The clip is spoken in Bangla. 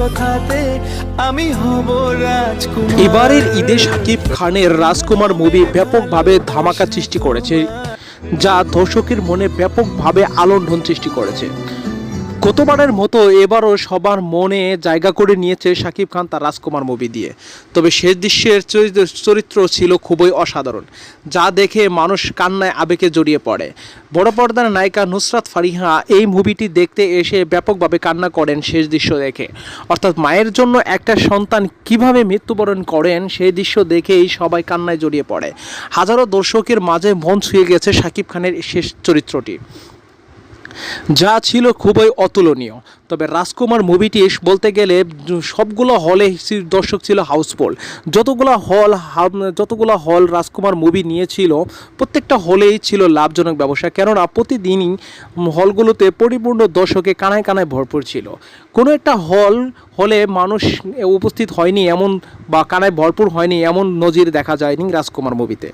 কথাতে আমি হব রাজকুমার। এবারের ঈদে শাকিব খানের রাজকুমার মুভি ব্যাপকভাবে ধামাকা সৃষ্টি করেছে, যা দর্শকের মনে ব্যাপকভাবে আলোড়ন সৃষ্টি করেছে। গতবারের মতো এবারও সবার মনে জায়গা করে নিয়েছে শাকিব খান তার রাজকুমার মুভি দিয়ে। তবে শেষ দৃশ্যের চরিত্র- ছিল খুবই অসাধারণ, যা দেখে মানুষ কান্নায় আবেগে জড়িয়ে পড়ে। বড় পর্দার নায়িকা নুসরাত ফারিহা এই মুভিটি দেখতে এসে ব্যাপকভাবে কান্না করেন শেষ দৃশ্য দেখে। অর্থাৎ মায়ের জন্য একটা সন্তান কীভাবে মৃত্যুবরণ করেন সেই দৃশ্য দেখেই সবাই কান্নায় জড়িয়ে পড়ে। হাজারো দর্শকের মাঝে মন ছুঁয়ে গেছে শাকিব খানের শেষ চরিত্রটি। যা ছিল খুবই অতুলনীয়। তবে রাজকুমার মুভিটি বলতে গেলে, সবগুলো হলে দর্শক ছিল হাউসফুল যতগুলো হল যতগুলো হল রাজকুমার মুভি নিয়েছিল, প্রত্যেকটা হলেই ছিল লাভজনক ব্যবসা। কেননা প্রতিদিনই হলগুলোতে পরিপূর্ণ দর্শকে কানায় কানায় ভরপুর ছিল। কোনো একটা হল, হলে মানুষ উপস্থিত হয়নি এমন বা কানায় ভরপুর হয়নি এমন নজির দেখা যায়নি রাজকুমার মুভিতে